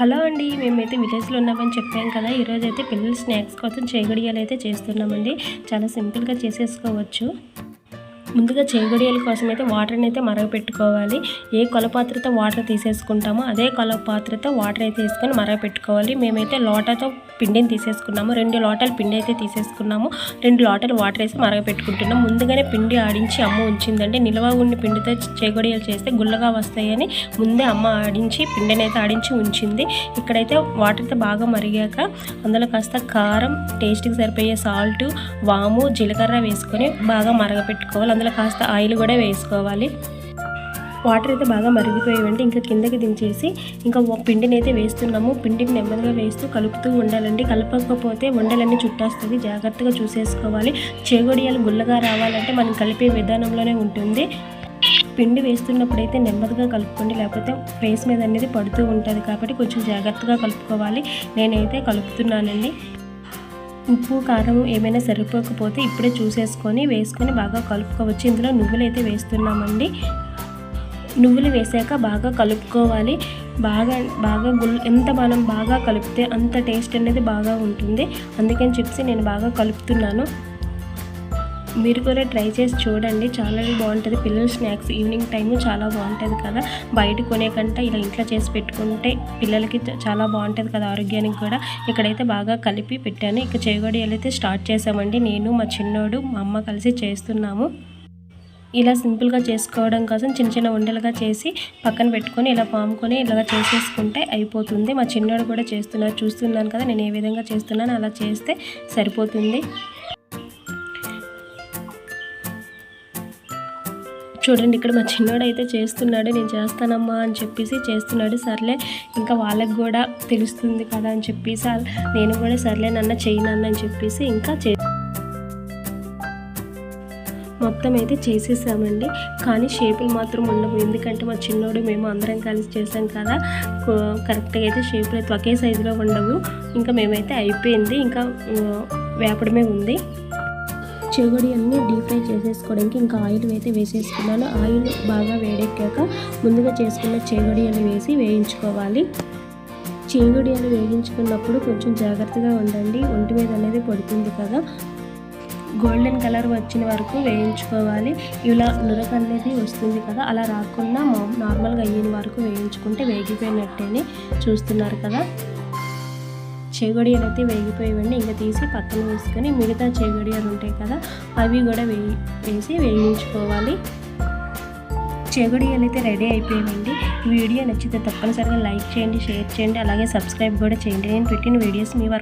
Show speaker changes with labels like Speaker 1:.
Speaker 1: Hello అండి మేమైతే విలేజ్లో ఉన్నామని చెప్పాం కదా ఈరోజు అయితే పిల్లలు స్నాక్స్ కోసం చేగడియాలు అయితే చేస్తున్నామండి. చాలా సింపుల్గా చేసేసుకోవచ్చు. ముందుగా చేగొడియల కోసం అయితే వాటర్ని అయితే మరగపెట్టుకోవాలి. ఏ కొలపాత్రతో వాటర్ తీసేసుకుంటామో అదే కొలపాత్రతో వాటర్ అయితే వేసుకొని మరగపెట్టుకోవాలి. మేమైతే లోటాతో పిండిని తీసేసుకున్నాము. రెండు లోటాలు పిండి అయితే తీసేసుకున్నాము. రెండు లోటాలు వాటర్ వేసి మరగపెట్టుకుంటున్నాం ముందుగానే పిండి ఆడించి అమ్మ ఉంచిందంటే నిల్వ ఉన్న పిండితో చేగొడియలు చేస్తే గుల్లగా వస్తాయని ముందే అమ్మ ఆడించి పిండిని అయితే ఆడించి ఉంచింది. ఇక్కడైతే వాటర్తో బాగా మరిగాక అందులో కాస్త కారం టేస్ట్కి సరిపోయే సాల్ట్ వాము జీలకర్ర వేసుకొని బాగా మరగపెట్టుకోవాలి. అందులో కాస్త ఆయిల్ కూడా వేసుకోవాలి. వాటర్ అయితే బాగా మరిగిపోయాయండి. ఇంకా కిందకి దించేసి ఇంకా పిండిని అయితే వేస్తున్నాము. పిండిని నెమ్మదిగా వేస్తూ కలుపుతూ ఉండాలండి. కలపకపోతే వండలన్నీ చుట్టేస్తుంది. జాగ్రత్తగా చూసేసుకోవాలి. చేగొడియాలు గుల్లగా రావాలంటే మనం కలిపే విధానంలోనే ఉంటుంది. పిండి వేస్తున్నప్పుడు అయితే నెమ్మదిగా కలుపుకోండి. లేకపోతే ఫేస్ మీద అనేది పడుతూ ఉంటుంది కాబట్టి కొంచెం జాగ్రత్తగా కలుపుకోవాలి. నేనైతే కలుపుతున్నానండి. ఉప్పు కారం ఏమైనా సరిపోకపోతే ఇప్పుడే చూసేసుకొని వేసుకొని బాగా కలుపుకోవచ్చు. ఇందులో నువ్వులు అయితే వేస్తున్నామండి. నువ్వులు వేసాక బాగా కలుపుకోవాలి. బాగా బాగా గుల్ ఎంత మనం బాగా కలిపితే అంత టేస్ట్ అనేది బాగా ఉంటుంది. అందుకని చెప్పి నేను బాగా కలుపుతున్నాను. మీరు కూడా ట్రై చేసి చూడండి. చాలా బాగుంటుంది. పిల్లల స్నాక్స్ ఈవినింగ్ టైము చాలా బాగుంటుంది కదా. బయట కొనే కంటే ఇలా ఇంట్లో చేసి పెట్టుకుంటే పిల్లలకి చాలా బాగుంటుంది కదా ఆరోగ్యానికి కూడా. ఇక్కడైతే బాగా కలిపి పెట్టాను. ఇక చేయగొడియాలు అయితే స్టార్ట్ చేసామండి. నేను మా చిన్నోడు మా అమ్మ కలిసి చేస్తున్నాము. ఇలా సింపుల్గా చేసుకోవడం కోసం చిన్న చిన్న ఉండలుగా చేసి పక్కన పెట్టుకొని ఇలా పాముకొని ఇలాగా చేసేసుకుంటే అయిపోతుంది. మా చిన్నోడు కూడా చేస్తున్నారు. చూస్తున్నాను కదా నేను ఏ విధంగా చేస్తున్నాను అలా చేస్తే సరిపోతుంది. చూడండి ఇక్కడ మా చిన్నోడు అయితే చేస్తున్నాడు నేను చేస్తానమ్మా అని చెప్పేసి చేస్తున్నాడు సర్లే ఇంకా వాళ్ళకి కూడా తెలుస్తుంది కదా అని చెప్పేసి నేను కూడా సర్లే నన్న చేయనన్న అని చెప్పేసి ఇంకా చే మొత్తం అయితే చేసేసామండి. కానీ షేపులు మాత్రం ఉండవు. ఎందుకంటే మా చిన్నోడు మేము అందరం కలిసి చేసాం కదా. కరెక్ట్గా అయితే షేపులు అయితే ఒకే సైజులో ఉండవు. ఇంకా మేమైతే అయిపోయింది. ఇంకా వేపడమే ఉంది. చెగుడి అన్ని డీప్ ఫ్రై చేసేసుకోవడానికి ఇంకా ఆయిల్ అయితే వేసేసుకున్నాను. ఆయిల్ బాగా వేడెక్కాక ముందుగా చేసుకున్న చేగొడియాలు వేసి వేయించుకోవాలి. చేగొడియాలు వేయించుకున్నప్పుడు కొంచెం జాగ్రత్తగా ఉండండి. ఒంటి మీద అనేది పడుతుంది కదా. గోల్డెన్ కలర్ వచ్చిన వరకు వేయించుకోవాలి. ఇలా నురక అనేది వస్తుంది కదా. అలా రాకుండా మా నార్మల్గా అయిన వరకు వేయించుకుంటే వేగిపోయినట్టేనే చూస్తున్నారు కదా. చేగొడియలు అయితే వేగిపోయేవండి ఇంకా తీసి పక్కన వేసుకొని మిగతా చేగొడియలు ఉంటాయి కదా అవి కూడా వే వేసి వేయించుకోవాలి. చేగొడియలు అయితే రెడీ అయిపోయాయండి వీడియో నచ్చితే తప్పనిసరిగా లైక్ చేయండి షేర్ చేయండి అలాగే సబ్స్క్రైబ్ కూడా చేయండి. నేను పెట్టిన వీడియోస్ మీ వరకు